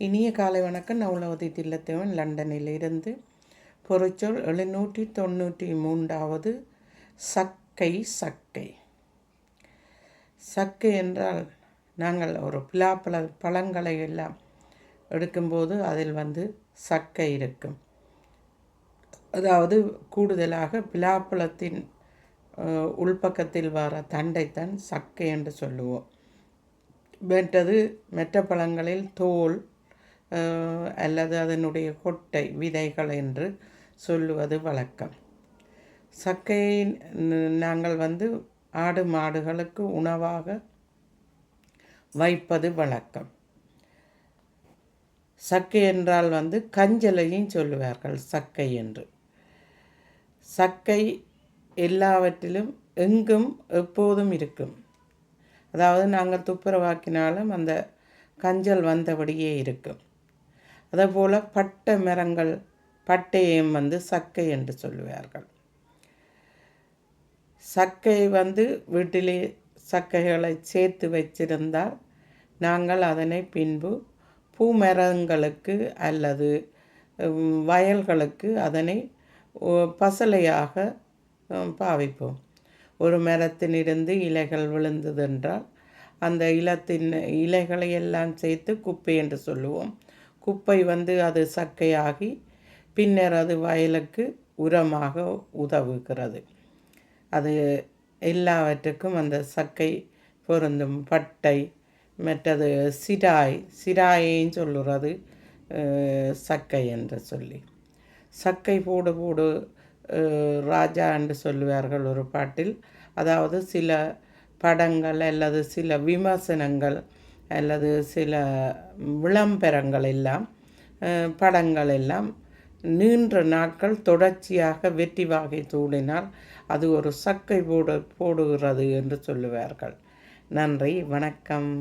இனிய காலை வணக்கம். நவுலவதி தில்லத்தேவன். லண்டனில் இருந்து பொறிச்சொல் எழுநூற்றி தொண்ணூற்றி மூன்றாவது சக்கை சக்கை. சக்கை என்றால் நாங்கள் ஒரு பிலாப்பழ பழங்களை எல்லாம் எடுக்கும்போது அதில் வந்து சக்கை இருக்கும். அதாவது கூடுதலாக பிலாப்பழத்தின் உள்பக்கத்தில் வர தண்டைத்தான் சக்கை என்று சொல்லுவோம். மற்றது மற்ற பழங்களில் தோல் அல்லது அதனுடைய கொட்டை விதைகள் என்று சொல்லுவது வழக்கம். சக்கையை நாங்கள் வந்து ஆடு மாடுகளுக்கு உணவாக வைப்பது வழக்கம். சக்கை என்றால் வந்து கஞ்சலையும் சொல்லுவார்கள் சக்கை என்று. சக்கை எல்லாவற்றிலும் எங்கும் எப்போதும் இருக்கும். அதாவது நாங்கள் துப்புரவாக்கினாலும் அந்த கஞ்சல் வந்தபடியே இருக்கும். அதேபோல் பட்டை மரங்கள் பட்டையும் வந்து சக்கை என்று சொல்லுவார்கள். சக்கை வந்து வீட்டிலே சக்கைகளை சேர்த்து வச்சிருந்தால் நாங்கள் அதனை பின்பு பூமரங்களுக்கு அல்லது வயல்களுக்கு அதனை ஓ, பசலையாக பாவிப்போம். ஒரு மரத்தினிருந்து இலைகள் விழுந்ததென்றால் அந்த இலத்தின் இலைகளை எல்லாம் சேர்த்து குப்பை என்று சொல்லுவோம். குப்பை வந்து அது சக்கையாகி பின்னர் அது வயலுக்கு உரமாக உதவுகிறது. அது எல்லாவற்றுக்கும் அந்த சக்கை பொருந்தும். பட்டை மற்றது சிராய் சிராயையும் சொல்லுறது சக்கை என்று சொல்லி. சக்கை போடு போடு ராஜா என்று சொல்லுவார்கள் ஒரு பாட்டில். அதாவது சில படங்கள் அல்லது சில விமர்சனங்கள் அல்லது சில விளம்பரங்கள் எல்லாம் படங்கள் எல்லாம் நீண்ட நாட்கள் தொடர்ச்சியாக வெற்றி வாகை சூடினால் அது ஒரு சக்கை போடு போடுகிறது என்று சொல்லுவார்கள். நன்றி வணக்கம்.